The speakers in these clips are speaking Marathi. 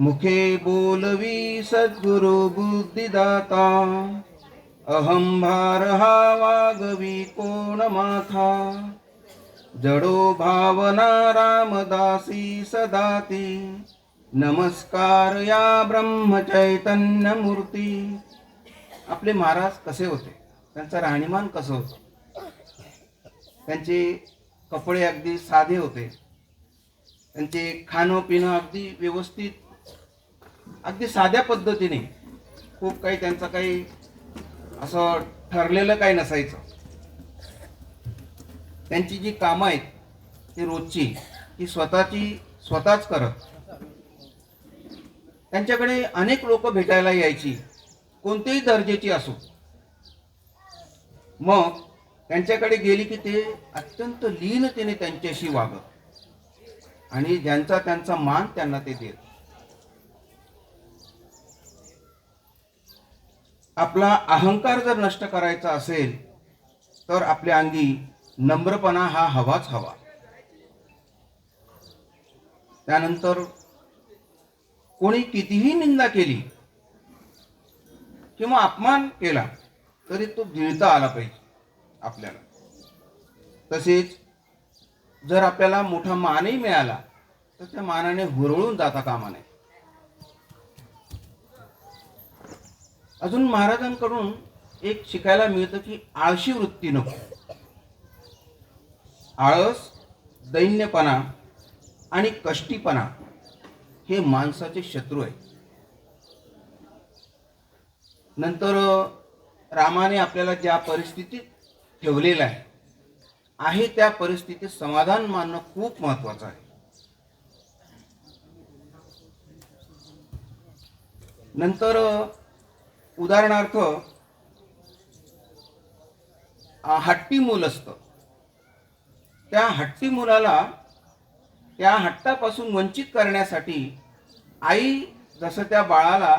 मुखे बोलवी सद्गुरु बुद्धिदाता। अहं भार हा वागवी कोण माथा जडो भावना रामदासी सदाती। नमस्कार या ब्रह्मचैतन्य मूर्ती आपले महाराज कसे होते? त्यांचं राहणीमान कसं होतं? त्यांचे कपडे अगदी साधे होते. त्यांचे खाणं पिणं अगदी व्यवस्थित अगदी साध्या पद्धतीने खूप काही त्यांचं काही असं ठरलेलं काही नसायचं. त्यांची जी कामं आहेत ती रोजची ती स्वतःची स्वतःच करत. त्यांच्याकडे अनेक लोक भेटायला यायची कोणत्याही दर्जेची असो. मग त्यांच्याकडे गेली की ते अत्यंत लीनतेने त्यांच्याशी वागत. आणि ज्यांचा त्यांचा मान त्यांना ते देत. आपला अहंकार जर नष्ट करायचा असेल तर आपल्या अंगी नम्रपणा हा हवाच हवा. त्यानंतर कोणी कितीही निंदा केली किंवा अपमान केला तरी तो गिळता आला पाहिजे आपल्याला. तसेच जर आपल्याला मोठा मानही मिळाला तर त्या मानाने हुरळून जाता कामा नये. अजून महाराजांकडून एक शिकायला मिळतं की आळशी वृत्ती नको. आळस दैन्यपणा आणि कष्टीपणा हे माणसाचे शत्रू आहे नंतर रामाने आपल्याला ज्या परिस्थितीत ठेवलेलं आहे आहे त्या परिस्थितीत समाधान मानणं खूप महत्वाचं आहे. नंतर उदाहरणार्थ हट्टी मूल असतं. त्या हट्टी मुलाला त्या हट्टापासून वंचित करण्यासाठी आई जसं त्या बाळाला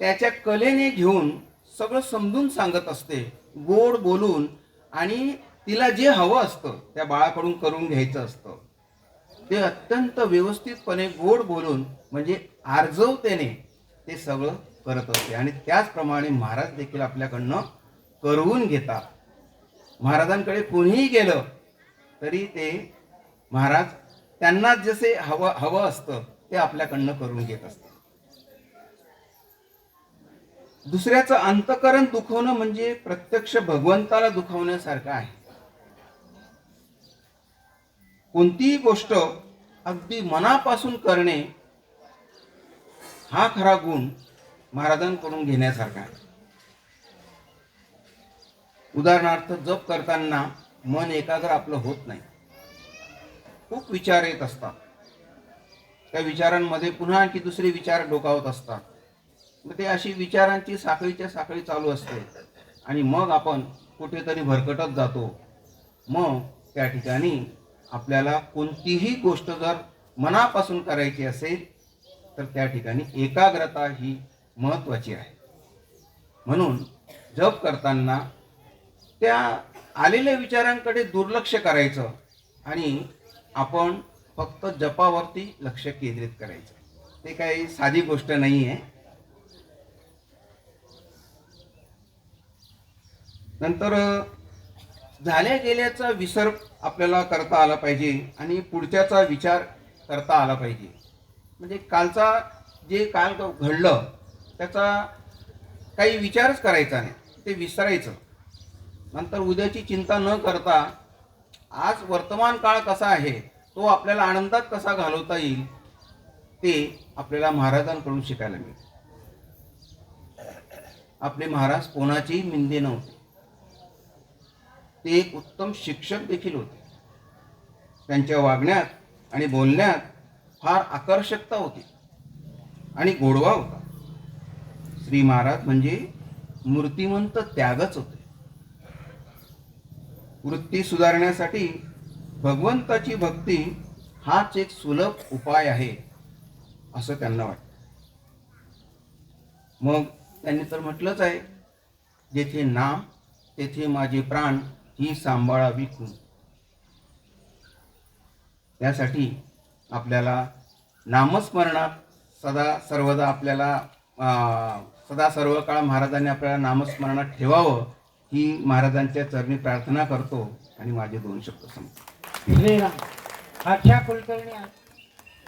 त्याच्या कलेने घेऊन सगळं समजून सांगत असते गोड बोलून आणि तिला जे हवं असतं त्या बाळाकडून करून घ्यायचं असतं. ते अत्यंत व्यवस्थितपणे गोड बोलून म्हणजे आर्जवतेने ते सगळं करत असते. आणि त्याचप्रमाणे महाराज देखील आपल्याकडनं करवून घेतात. महाराजांकडे कोणीही गेलं तरी ते महाराज त्यांना जसे हवं हवं असतं ते आपल्याकडनं करून घेत असतात. दुसऱ्याचं अंतकरण दुखवणं म्हणजे प्रत्यक्ष भगवंताला दुखवण्यासारखं आहे. कोणतीही गोष्ट अगदी मनापासून करणे हा खरा गुण महाराजांकडून घेण्यासारखा. आहे उदाहरणार्थ जप करताना मन एकाग्र आपलं होत नाही. खूप विचार येत असतात. त्या विचारांमध्ये पुन्हा आणखी दुसरे विचार डोकावत असतात. मग ते अशी विचारांची साखळीच्या साखळी चालू असते. आणि मग आपण कुठेतरी भरकटत जातो. मग त्या ठिकाणी आपल्याला कोणतीही गोष्ट जर मनापासून करायची असेल तर त्या ठिकाणी एकाग्रता ही महत्त्वाची आहे. म्हणून जप करताना त्या आलेल्या विचारांकडे दुर्लक्ष करायचं आणि आपण फक्त जपावरती लक्ष केंद्रित करायचं. ते काही साधी गोष्ट नाही आहे नंतर झाल्या गेल्याचा विसर आपल्याला करता आला पाहिजे आणि पुढच्याचा विचार करता आला पाहिजे. म्हणजे कालचा जे काल घडलं त्याचा काही विचारच करायचा नाही. ते विसरायचं. नंतर उद्याची चिंता न करता आज वर्तमान काळ कसा आहे तो आपल्याला आनंदात कसा घालवता येईल ते आपल्याला महाराजांकडून शिकायला मिळते आपले महाराज कोणाचेही मिंदे नव्हते. ते एक उत्तम शिक्षक देखील होते. त्यांच्या वागण्यात आणि बोलण्यात फार आकर्षकता होती आणि गोडवा होता. श्री महाराज म्हणजे मूर्तिमंत त्यागच होते. वृत्ती सुधारण्यासाठी भगवंताची भक्ती हाच एक सुलभ उपाय आहे असं त्यांना वाटतं. मग त्यांनी तर म्हटलंच आहे जेथे नाम तेथे माझे प्राण ही सांभाळावी खून. त्यासाठी आपल्याला नामस्मरणात सदा सर्वदा आपल्याला सदा सर्व काळ महाराजांनी आपल्याला नामस्मरणात ठेवावं ही महाराजांच्या चरणी प्रार्थना करतो आणि माझे दोन शब्द सांगतो कुलकर्णी